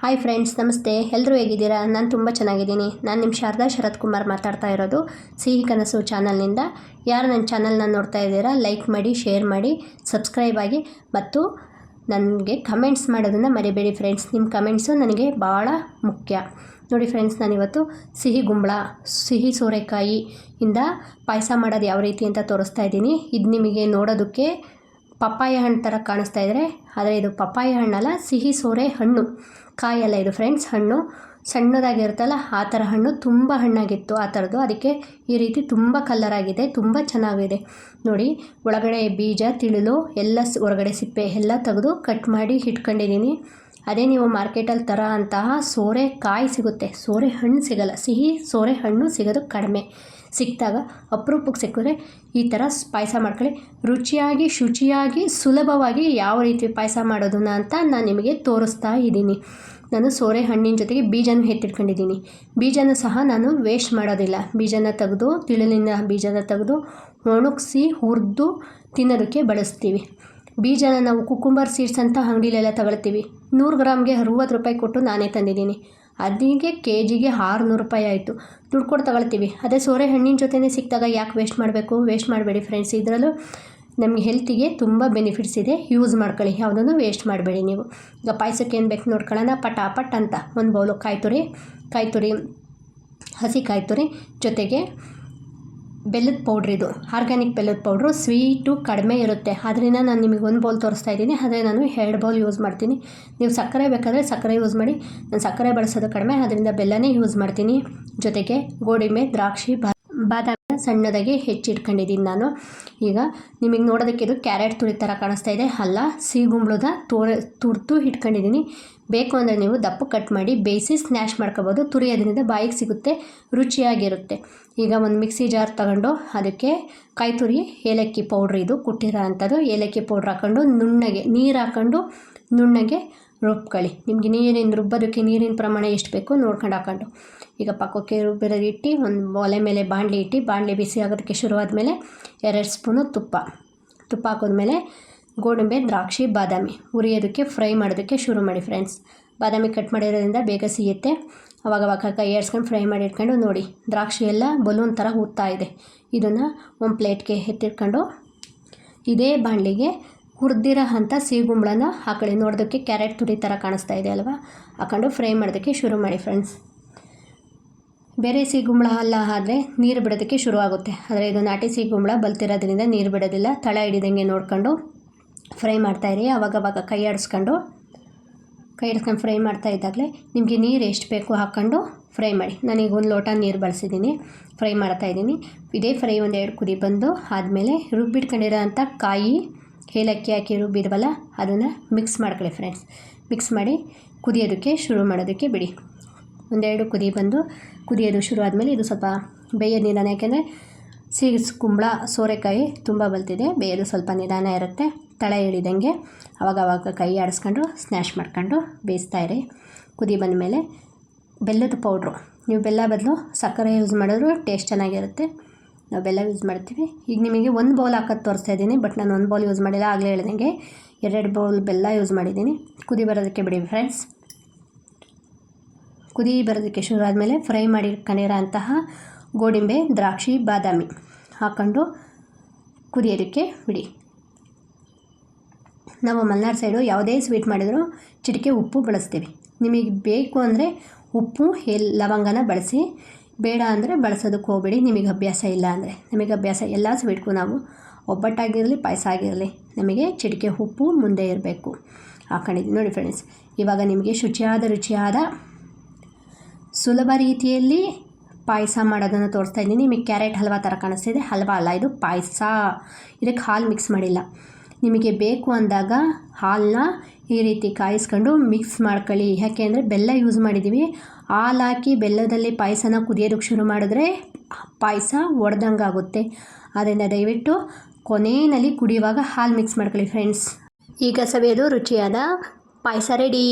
Hi friends ನಮಸ್ತೆ. ಎಲ್ಲರೂ ಹೇಗಿದ್ದೀರಾ? ನಾನು ತುಂಬ ಚೆನ್ನಾಗಿದ್ದೀನಿ. ನಾನು ನಿಮ್ಮ ಶಾರದಾ ಶರತ್ ಕುಮಾರ್ ಮಾತಾಡ್ತಾ ಇರೋದು, ಸಿಹಿ ಕನಸು ಚಾನಲ್ನಿಂದ. ಯಾರು ನನ್ನ ಚಾನಲ್ನ ನೋಡ್ತಾ ಇದ್ದೀರಾ ಲೈಕ್ ಮಾಡಿ ಶೇರ್ ಮಾಡಿ ಸಬ್ಸ್ಕ್ರೈಬ್ ಆಗಿ ಮತ್ತು ನನಗೆ ಕಮೆಂಟ್ಸ್ ಮಾಡೋದನ್ನು ಮರಿಬೇಡಿ ಫ್ರೆಂಡ್ಸ್ ನಿಮ್ಮ ಕಮೆಂಟ್ಸು ನನಗೆ ಭಾಳ ಮುಖ್ಯ. ನೋಡಿ ಫ್ರೆಂಡ್ಸ್ ನಾನಿವತ್ತು ಸಿಹಿ ಗುಂಬಳ, ಸಿಹಿ ಸೋರೆಕಾಯಿ ಇಂದ ಪಾಯಸ ಮಾಡೋದು ಯಾವ ರೀತಿ ಅಂತ ತೋರಿಸ್ತಾ ಇದ್ದೀನಿ. ಇದು ನಿಮಗೆ ನೋಡೋದಕ್ಕೆ ಪಪ್ಪಾಯ ಹಣ್ಣು ಥರ ಕಾಣಿಸ್ತಾ ಇದ್ದರೆ ಆದರೆ ಇದು ಪಪ್ಪಾಯ ಹಣ್ಣಲ್ಲ, ಸಿಹಿ ಸೋರೆ ಹಣ್ಣು. ಕಾಯಲ್ಲ ಇದು ಫ್ರೆಂಡ್ಸ್ ಹಣ್ಣು. ಸಣ್ಣದಾಗಿರುತ್ತಲ್ಲ, ಆ ಥರ ಹಣ್ಣು ತುಂಬ ಹಣ್ಣಾಗಿತ್ತು ಆ ಥರದ್ದು ಅದಕ್ಕೆ ಈ ರೀತಿ ತುಂಬ ಕಲರ್ ಆಗಿದೆ, ತುಂಬ ಚೆನ್ನಾಗಿದೆ. ನೋಡಿ, ಒಳಗಡೆ ಬೀಜ, ತಿಳಿಲು, ಎಲ್ಲ ಹೊರಗಡೆ ಸಿಪ್ಪೆ ಎಲ್ಲ ತೆಗೆದು ಕಟ್ ಮಾಡಿ ಇಟ್ಕೊಂಡಿದ್ದೀನಿ. ಅದೇ ನೀವು ಮಾರ್ಕೆಟಲ್ಲಿ ತರ ಅಂತಹ ಸೋರೆ ಕಾಯಿ ಸಿಗುತ್ತೆ. ಸೋರೆ ಹಣ್ಣು ಸಿಗಲ್ಲ, ಸಿಹಿ ಸೋರೆ ಹಣ್ಣು ಸಿಗೋದು ಕಡಿಮೆ. ಸಿಕ್ಕಿದಾಗ ಅಪರೂಪಕ್ಕೆ ಸಿಕ್ಕಿದ್ರೆ ಈ ಥರ ಪಾಯಸ ಮಾಡ್ಕೊಳ್ಳಿ. ರುಚಿಯಾಗಿ, ಶುಚಿಯಾಗಿ, ಸುಲಭವಾಗಿ ಯಾವ ರೀತಿ ಪಾಯಸ ಮಾಡೋದನ್ನ ಅಂತ ನಾನು ನಿಮಗೆ ತೋರಿಸ್ತಾ ಇದ್ದೀನಿ. ನಾನು ಸೋರೆ ಹಣ್ಣಿನ ಜೊತೆಗೆ ಬೀಜನ ಎತ್ತಿಟ್ಕೊಂಡಿದ್ದೀನಿ. ಬೀಜನೂ ಸಹ ನಾನು ವೇಸ್ಟ್ ಮಾಡೋದಿಲ್ಲ. ಬೀಜನ ತೆಗೆದು, ತಿಳಲಿನ ಬೀಜನ ತೆಗೆದು, ಒಣಗಿಸಿ, ಹುರಿದು ತಿನ್ನೋದಕ್ಕೆ ಬಳಸ್ತೀವಿ. ಬೀಜನ ನಾವು ಕುಕುಂಬರ್ ಸೀಡ್ಸ್ ಅಂತ ಅಂಗಡಿಲೆಲ್ಲ ತಗೊಳ್ತೀವಿ. ನೂರು ಗ್ರಾಮ್ಗೆ ಅರುವತ್ತು ರೂಪಾಯಿ ಕೊಟ್ಟು ನಾನೇ ತಂದಿದ್ದೀನಿ. ಅದಕ್ಕೆ ಕೆ ಜಿಗೆ ಆರುನೂರು ರೂಪಾಯಿ ಆಯಿತು. ದುಡ್ಡು ಕೊಟ್ಟು ತಗೊಳ್ತೀವಿ. ಅದೇ ಸೋರೆ ಹಣ್ಣಿನ ಜೊತೆನೇ ಸಿಕ್ಕಿದಾಗ ಯಾಕೆ ವೇಸ್ಟ್ ಮಾಡಬೇಕು? ವೇಸ್ಟ್ ಮಾಡಬೇಡಿ ಫ್ರೆಂಡ್ಸ್ ಇದರಲ್ಲೂ ನಮಗೆ ಹೆಲ್ತಿಗೆ ತುಂಬ ಬೆನಿಫಿಟ್ಸ್ ಇದೆ. ಯೂಸ್ ಮಾಡ್ಕೊಳ್ಳಿ. ಯಾವುದನ್ನು ವೇಸ್ಟ್ ಮಾಡಬೇಡಿ ನೀವು. ಈಗ ಪಾಯಸಕ್ಕೆ ಏನು ಬೇಕು ನೋಡ್ಕೊಳ್ಳೋಣ. ಪಟ ಪಟ್ ಅಂತ. ಒಂದು ಬೌಲು ಕಾಯಿ ಕಾಯ್ತುರಿ ಕಾಯಿ ತುರಿ ಹಸಿ ಕಾಯಿ ತುರಿ ಜೊತೆಗೆ ಬೆಲ್ಲದ ಪೌಡ್ರ್ ಇದು. ಆರ್ಗ್ಯಾನಿಕ್ ಬೆಲ್ಲದ ಪೌಡ್ರು ಸ್ವೀಟು ಕಡಿಮೆ ಇರುತ್ತೆ. ಅದರಿಂದ ನಾನು ನಿಮಗೆ ಒಂದು ಬೌಲ್ ತೋರಿಸ್ತಾ ಇದ್ದೀನಿ. ಆದರೆ ನಾನು ಎರಡು ಬೌಲ್ ಯೂಸ್ ಮಾಡ್ತೀನಿ. ನೀವು ಸಕ್ಕರೆ ಬೇಕಾದರೆ ಸಕ್ಕರೆ ಯೂಸ್ ಮಾಡಿ. ನಾನು ಸಕ್ಕರೆ ಬಳಸೋದು ಕಡಿಮೆ. ಅದರಿಂದ ಬೆಲ್ಲನೇ ಯೂಸ್ ಮಾಡ್ತೀನಿ. ಜೊತೆಗೆ ಗೋಡಿಂಬೆ ದ್ರಾಕ್ಷಿ ಬಾದಾಮಿ. ಸಣ್ಣದಾಗಿ ಹೆಚ್ಚಿಟ್ಕೊಂಡಿದ್ದೀನಿ ನಾನು. ಈಗ ನಿಮಗೆ ನೋಡೋದಕ್ಕೆ ಇದು ಕ್ಯಾರೆಟ್ ತುರಿ ಥರ ಕಾಣಿಸ್ತಾ ಇದೆ. ಅಲ್ಲ ಸಿಗುಂಬ್ಳದ ತೋರೆ ತುರ್ತು ಇಟ್ಕೊಂಡಿದ್ದೀನಿ. ಬೇಕು ಅಂದರೆ ನೀವು ದಪ್ಪ ಕಟ್ ಮಾಡಿ ಬೇಯಿಸಿ ಸ್ನ್ಯಾಶ್ ಮಾಡ್ಕೋಬೋದು. ತುರಿ ಅದರಿಂದ ಬಾಯಿಗೆ ಸಿಗುತ್ತೆ, ರುಚಿಯಾಗಿರುತ್ತೆ. ಈಗ ಒಂದು ಮಿಕ್ಸಿ ಜಾರ್ ತಗೊಂಡು ಅದಕ್ಕೆ ಕಾಯಿ ತುರಿ, ಏಲಕ್ಕಿ ಪೌಡ್ರ್ ಇದು ಕುಟ್ಟಿರೋ ಅಂಥದ್ದು. ಏಲಕ್ಕಿ ಪೌಡ್ರ್ ಹಾಕ್ಕೊಂಡು ನುಣ್ಣಗೆ ನೀರು ಹಾಕ್ಕೊಂಡು ನುಣ್ಣಗೆ ರುಬ್ಕೊಳ್ಳಿ ನಿಮಗೆ ನೀರಿನ ರುಬ್ಬೋದಕ್ಕೆ ನೀರಿನ ಪ್ರಮಾಣ ಎಷ್ಟು ಬೇಕು ನೋಡ್ಕೊಂಡು ಹಾಕೊಂಡು. ಈಗ ಪಕ್ಕಕ್ಕೆ ರುಬ್ಬಿರೋದು ಇಟ್ಟು, ಒಂದು ಒಲೆ ಮೇಲೆ ಬಾಣಲೆ ಇಟ್ಟು, ಬಾಣಲೆ ಬಿಸಿ ಆಗೋದಕ್ಕೆ ಆದಮೇಲೆ ಎರಡು ಸ್ಪೂನು ತುಪ್ಪ. ತುಪ್ಪ ಹಾಕಿದ್ಮೇಲೆ ಗೋಡಂಬಿ, ದ್ರಾಕ್ಷಿ, ಬಾದಾಮಿ ಹುರಿಯೋದಕ್ಕೆ, ಫ್ರೈ ಮಾಡೋದಕ್ಕೆ ಶುರು ಮಾಡಿ ಫ್ರೆಂಡ್ಸ್. ಬಾದಾಮಿ ಕಟ್ ಮಾಡಿರೋದ್ರಿಂದ ಬೇಗ ಸಿಗುತ್ತೆ ಅವಾಗ ಅವಾಗ ಕೈ ಏರ್ಸ್ಕೊಂಡು ಫ್ರೈ ಮಾಡಿ ಇಟ್ಕೊಂಡು ನೋಡಿ. ದ್ರಾಕ್ಷಿ ಎಲ್ಲ ಬಲೂನ್ ಥರ ಇದೆ. ಇದನ್ನು ಒಂದು ಪ್ಲೇಟ್ಗೆ ಎತ್ತಿಟ್ಕೊಂಡು ಇದೇ ಬಾಣಲಿಗೆ ಹುರಿದಿರೋ ಅಂಥ ಸಿಗುಂಬಳನ ಹಾಕೊಳ್ಳಿ ನೋಡೋದಕ್ಕೆ ಕ್ಯಾರೆಟ್ ತುರಿ ಥರ ಕಾಣಿಸ್ತಾ ಇದೆ ಅಲ್ವಾ? ಹಾಕೊಂಡು ಫ್ರೈ ಮಾಡೋದಕ್ಕೆ ಶುರು ಮಾಡಿ ಫ್ರೆಂಡ್ಸ್ ಬೇರೆ ಸಿಗುಂಬಳ ಅಲ್ಲ ಆದರೆ ನೀರು ಬಿಡೋದಕ್ಕೆ ಶುರು ಆಗುತ್ತೆ. ಆದರೆ ಇದು ನಾಟಿ ಸಿಗುಂಬಳ ಬಲ್ತಿರೋದ್ರಿಂದ ನೀರು ಬಿಡೋದಿಲ್ಲ. ತಳ ಹಿಡಿದಂಗೆ ನೋಡ್ಕೊಂಡು ಫ್ರೈ ಮಾಡ್ತಾಯಿರಿ ಅವಾಗವಾಗ ಕೈ ಆಡಿಸ್ಕೊಂಡು ಕೈ ಆಡಿಸ್ಕೊಂಡು ಫ್ರೈ ಮಾಡ್ತಾ ಇದ್ದಾಗಲೇ ನಿಮಗೆ ನೀರು ಎಷ್ಟು ಬೇಕು ಹಾಕ್ಕೊಂಡು ಫ್ರೈ ಮಾಡಿ. ನಾನೀಗ ಒಂದು ಲೋಟ ನೀರು ಬಳಸಿದ್ದೀನಿ. ಫ್ರೈ ಮಾಡ್ತಾಯಿದ್ದೀನಿ ಇದೇ ಫ್ರೈ ಒಂದೆರಡು ಕುದಿ ಬಂದು ಆದಮೇಲೆ ರುಬ್ಬಿಟ್ಕೊಂಡಿರೋ ಅಂಥ ಕಾಯಿ ಏಲಕ್ಕಿ ಹಾಕಿ ರುಬ್ಬಿದ್ವಲ್ಲ, ಅದನ್ನು ಮಿಕ್ಸ್ ಮಾಡ್ಕೊಳ್ಳಿ ಫ್ರೆಂಡ್ಸ್ ಮಿಕ್ಸ್ ಮಾಡಿ ಕುದಿಯೋದಕ್ಕೆ ಶುರು ಮಾಡೋದಕ್ಕೆ ಬಿಡಿ. ಒಂದೆರಡು ಕುದಿ ಬಂದು ಕುದಿಯೋದು ಶುರು ಆದಮೇಲೆ ಇದು ಸ್ವಲ್ಪ ಬೇಯೋದು ನಿಧಾನ, ಯಾಕೆಂದರೆ ಸೀಡ್ಸ್, ಕುಂಬಳ, ಸೋರೆಕಾಯಿ ತುಂಬ ಬಲ್ತಿದೆ. ಬೇಯೋದು ಸ್ವಲ್ಪ ನಿಧಾನ ಇರುತ್ತೆ. ತಳೆ ಹಿಡಿದಂಗೆ ಅವಾಗವಾಗ ಕೈ ಆಡಿಸ್ಕೊಂಡು ಸ್ನ್ಯಾಶ್ ಮಾಡ್ಕೊಂಡು ಬೇಯಿಸ್ತಾ ಇರಿ. ಕುದಿ ಬಂದ ಮೇಲೆ ಬೆಲ್ಲದ ಪೌಡ್ರು ನೀವು ಬೆಲ್ಲ ಬದಲು ಸಕ್ಕರೆ ಯೂಸ್ ಮಾಡಿದ್ರು ಟೇಸ್ಟ್ ಚೆನ್ನಾಗಿರುತ್ತೆ. ನಾವು ಯೂಸ್ ಮಾಡ್ತೀವಿ. ಈಗ ನಿಮಗೆ ಒಂದು ಬೌಲ್ ಹಾಕೋದು ತೋರಿಸ್ತಾ ಇದ್ದೀನಿ ಬಟ್ ನಾನು ಒಂದು ಬೌಲ್ ಯೂಸ್ ಮಾಡಿಲ್ಲ, ಆಗಲೇ ಹೇಳ್ದಂಗೆ. ಎರಡು ಬೌಲ್ ಬೆಲ್ಲ ಯೂಸ್ ಮಾಡಿದ್ದೀನಿ. ಕುದಿ ಬರೋದಕ್ಕೆ ಬಿಡಿ ಫ್ರೆಂಡ್ಸ್ ಕುದಿ ಬರೋದಕ್ಕೆ ಶುರು ಆದಮೇಲೆ ಫ್ರೈ ಮಾಡಿ ಅಂತಹ ಗೋಡಿಂಬೆ, ದ್ರಾಕ್ಷಿ, ಬಾದಾಮಿ ಹಾಕ್ಕೊಂಡು ಕುದಿಯೋದಕ್ಕೆ ಬಿಡಿ. ನಾವು ಮಲ್ನಾಡ್ ಸೈಡು ಯಾವುದೇ ಸ್ವೀಟ್ ಮಾಡಿದರೂ ಚಿಟಿಕೆ ಉಪ್ಪು ಬಳಸ್ತೀವಿ. ನಿಮಗೆ ಬೇಕು ಅಂದರೆ ಉಪ್ಪು ಎಲ್ ಲವಂಗನ ಬಳಸಿ ಬೇಡ ಅಂದರೆ ಬಳಸೋದಕ್ಕೆ ಹೋಗಬೇಡಿ, ನಿಮಗೆ ಅಭ್ಯಾಸ ಇಲ್ಲ ಅಂದರೆ. ನಮಗೆ ಅಭ್ಯಾಸ ಎಲ್ಲ ಸ್ವೀಟ್ಗೂ ನಾವು ಒಬ್ಬಟ್ಟಾಗಿರಲಿ ಪಾಯಸ ಆಗಿರಲಿ ನಮಗೆ ಚಿಟಿಕೆ ಉಪ್ಪು ಮುಂದೆ ಇರಬೇಕು. ಹಾಕೊಂಡಿದ್ದೀನಿ ನೋಡಿ ಫ್ರೆಂಡ್ಸ್ ಇವಾಗ ನಿಮಗೆ ಶುಚಿಯಾದ, ರುಚಿಯಾದ ಸುಲಭ ರೀತಿಯಲ್ಲಿ ಪಾಯಸ ಮಾಡೋದನ್ನು ತೋರಿಸ್ತಾ ಇದ್ದೀನಿ. ನಿಮಗೆ ಕ್ಯಾರೆಟ್ ಹಲ್ವಾ ಥರ ಕಾಣಿಸ್ತಿದೆ. ಹಲ್ವಾ ಅಲ್ಲ, ಇದು ಪಾಯಸ. ಇದಕ್ಕೆ ಹಾಲು ಮಿಕ್ಸ್ ಮಾಡಿಲ್ಲ. ನಿಮಗೆ ಬೇಕು ಅಂದಾಗ ಹಾಲನ್ನ ಈ ರೀತಿ ಕಾಯಿಸ್ಕೊಂಡು ಮಿಕ್ಸ್ ಮಾಡ್ಕೊಳ್ಳಿ. ಯಾಕೆ ಅಂದರೆ ಬೆಲ್ಲ ಯೂಸ್ ಮಾಡಿದ್ದೀವಿ. ಹಾಲು ಹಾಕಿ ಬೆಲ್ಲದಲ್ಲಿ ಪಾಯಸನ ಕುದಿಯೋದಕ್ಕೆ ಶುರು ಮಾಡಿದ್ರೆ ಪಾಯಸ ಒಡೆದಂಗೆ ಆಗುತ್ತೆ. ಆದ್ದರಿಂದ ದಯವಿಟ್ಟು ಕೊನೆಯಲ್ಲಿ ಕುಡಿಯುವಾಗ ಹಾಲು ಮಿಕ್ಸ್ ಮಾಡ್ಕೊಳ್ಳಿ ಫ್ರೆಂಡ್ಸ್ ಈಗ ಸವಿಯೋದು ರುಚಿಯಾದ ಪಾಯಸ ರೆಡಿ